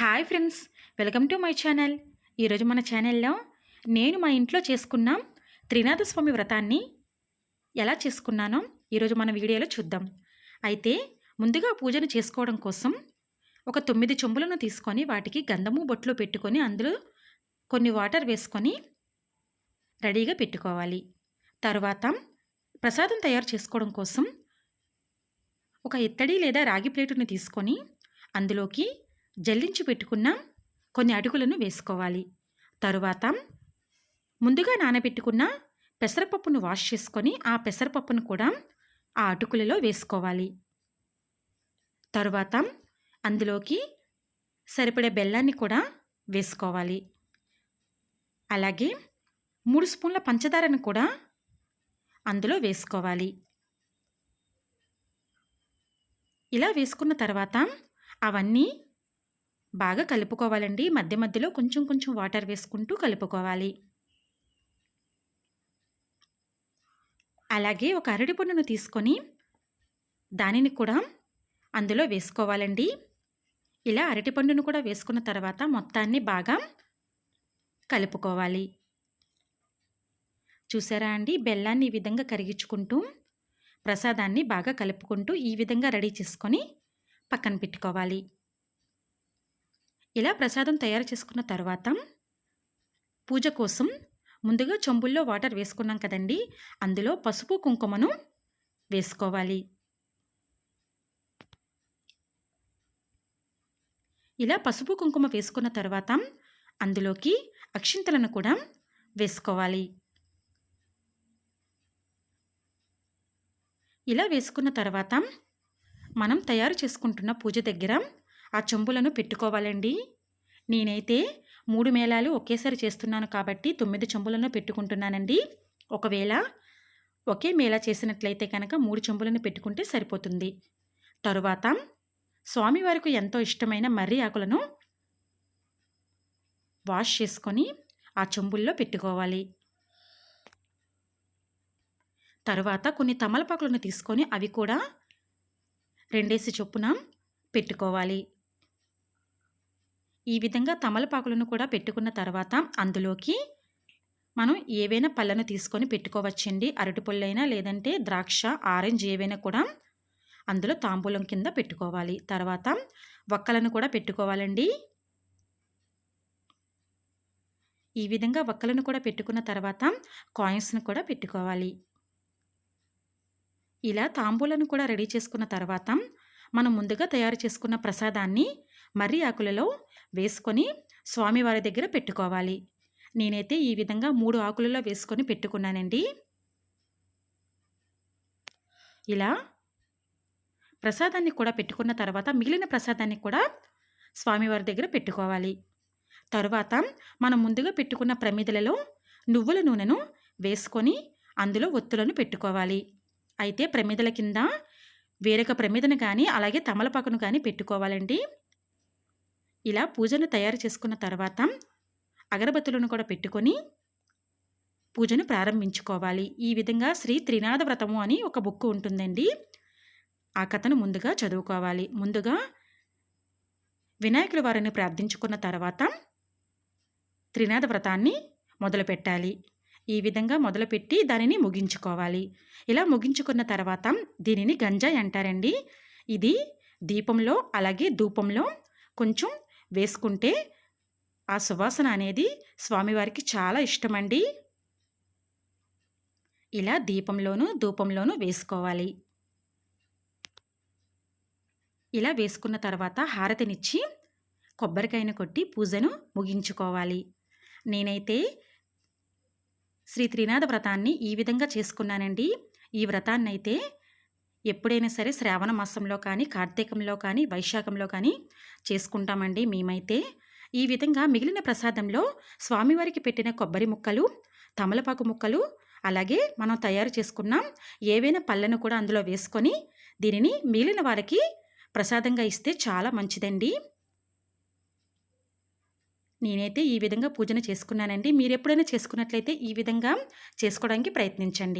Hi friends welcome to my channel. ఈరోజు మన ఛానల్లో నేను మా ఇంట్లో చేసుకున్న త్రినాథ స్వామి వ్రతాన్ని ఎలా చేసుకున్నానో ఈరోజు మన వీడియోలో చూద్దాం. అయితే ముందుగా పూజను చేసుకోవడం కోసం ఒక తొమ్మిది చెంబులను తీసుకొని వాటికి గంధము బొట్లు పెట్టుకొని అందులో కొన్ని వాటర్ వేసుకొని రెడీగా పెట్టుకోవాలి. తర్వాత ప్రసాదం తయారు చేసుకోవడం కోసం ఒక ఇత్తడి లేదా రాగి ప్లేటుని తీసుకొని అందులోకి జల్లించి పెట్టుకున్న కొన్ని అటుకులను వేసుకోవాలి. తరువాత ముందుగా నానబెట్టుకున్న పెసరపప్పును వాష్ చేసుకొని ఆ పెసరపప్పును కూడా ఆ అటుకులలో వేసుకోవాలి. తరువాత అందులోకి సరిపడే బెల్లాన్ని కూడా వేసుకోవాలి. అలాగే మూడు స్పూన్ల పంచదారను కూడా అందులో వేసుకోవాలి. ఇలా వేసుకున్న తర్వాత అవన్నీ బాగా కలుపుకోవాలండి. మధ్య మధ్యలో కొంచెం కొంచెం వాటర్ వేసుకుంటూ కలుపుకోవాలి. అలాగే ఒక అరటి పండును తీసుకొని దానిని కూడా అందులో వేసుకోవాలండి. ఇలా అరటి పండును కూడా వేసుకున్న తర్వాత మొత్తాన్ని బాగా కలుపుకోవాలి. చూసారా అండి? బెల్లాన్ని ఈ విధంగా కరిగించుకుంటూ ప్రసాదాన్ని బాగా కలుపుకుంటూ ఈ విధంగా రెడీ చేసుకొని పక్కన పెట్టుకోవాలి. ఇలా ప్రసాదం తయారు చేసుకున్న తర్వాత పూజ కోసం ముందుగా చెంబుల్లో వాటర్ వేసుకున్నాం కదండి. అందులో పసుపు కుంకుమను వేసుకోవాలి. ఇలా పసుపు కుంకుమ వేసుకున్న తర్వాత అందులోకి అక్షింతలను కూడా వేసుకోవాలి. ఇలా వేసుకున్న తర్వాత మనం తయారు చేసుకుంటున్న పూజ దగ్గర ఆ చెంబులను పెట్టుకోవాలండి. నేనైతే మూడు మేళాలు ఒకేసారి చేస్తున్నాను కాబట్టి తొమ్మిది చెంబులను పెట్టుకుంటున్నానండి. ఒకవేళ ఒకే మేళా చేసినట్లయితే కనుక మూడు చెంబులను పెట్టుకుంటే సరిపోతుంది. తరువాత స్వామివారికి ఎంతో ఇష్టమైన మర్రి ఆకులను వాష్ చేసుకొని ఆ చెంబుల్లో పెట్టుకోవాలి. తరువాత కొన్ని తమలపాకులను తీసుకొని అవి కూడా రెండేసి చొప్పున పెట్టుకోవాలి. ఈ విధంగా తమలపాకులను కూడా పెట్టుకున్న తర్వాత అందులోకి మనం ఏవైనా పళ్ళను తీసుకొని పెట్టుకోవచ్చండి. అరటి పళ్ళైనా లేదంటే ద్రాక్ష ఆరెంజ్ ఏవైనా కూడా అందులో తాంబూలం కింద పెట్టుకోవాలి. తర్వాత వక్కలను కూడా పెట్టుకోవాలండి. ఈ విధంగా వక్కలను కూడా పెట్టుకున్న తర్వాత కాయిన్స్ను కూడా పెట్టుకోవాలి. ఇలా తాంబూలను కూడా రెడీ చేసుకున్న తర్వాత మనం ముందుగా తయారు చేసుకున్న ప్రసాదాన్ని మర్రి ఆకులలో వేసుకొని స్వామివారి దగ్గర పెట్టుకోవాలి. నేనైతే ఈ విధంగా మూడు ఆకులలో వేసుకొని పెట్టుకున్నానండి. ఇలా ప్రసాదాన్ని కూడా పెట్టుకున్న తర్వాత మిగిలిన ప్రసాదాన్ని కూడా స్వామివారి దగ్గర పెట్టుకోవాలి. తరువాత మనం ముందుగా పెట్టుకున్న ప్రమిదలలో నువ్వుల నూనెను వేసుకొని అందులో ఒత్తులను పెట్టుకోవాలి. అయితే ప్రమిదల కింద వేరొక ప్రమిదను కానీ అలాగే తమలపాకును కానీ పెట్టుకోవాలండి. ఇలా పూజను తయారు చేసుకున్న తర్వాత అగరబత్తులను కూడా పెట్టుకొని పూజను ప్రారంభించుకోవాలి. ఈ విధంగా శ్రీ త్రినాథ వ్రతము అని ఒక బుక్ ఉంటుందండి. ఆ కథను ముందుగా చదువుకోవాలి. ముందుగా వినాయకుడి వారిని ప్రార్థించుకున్న తర్వాత త్రినాథ వ్రతాన్ని మొదలుపెట్టాలి. ఈ విధంగా మొదలుపెట్టి దానిని ముగించుకోవాలి. ఇలా ముగించుకున్న తర్వాత దీనిని గంజాయి అంటారండి. ఇది దీపంలో అలాగే ధూపంలో కొంచెం వేసుకుంటే ఆ సువాసన అనేది స్వామివారికి చాలా ఇష్టమండి. ఇలా దీపంలోనూ ధూపంలోనూ వేసుకోవాలి. ఇలా వేసుకున్న తర్వాత హారతినిచ్చి కొబ్బరికాయను కొట్టి పూజను ముగించుకోవాలి. నేనైతే శ్రీ త్రినాథ వ్రతాన్ని ఈ విధంగా చేసుకున్నానండి. ఈ వ్రతాన్ని అయితే ఎప్పుడైనా సరే శ్రావణ మాసంలో కానీ కార్తీకంలో కానీ వైశాఖంలో కానీ చేసుకుంటామండి మేమైతే. ఈ విధంగా మిగిలిన ప్రసాదంలో స్వామివారికి పెట్టిన కొబ్బరి ముక్కలు తమలపాకు ముక్కలు అలాగే మనం తయారు చేసుకున్న ఏవైనా పళ్ళను కూడా అందులో వేసుకొని దీనిని మిగిలిన వారికి ప్రసాదంగా ఇస్తే చాలా మంచిదండి. నేనైతే ఈ విధంగా పూజన చేసుకున్నానండి. మీరు ఎప్పుడైనా చేసుకున్నట్లయితే ఈ విధంగా చేసుకోవడానికి ప్రయత్నించండి.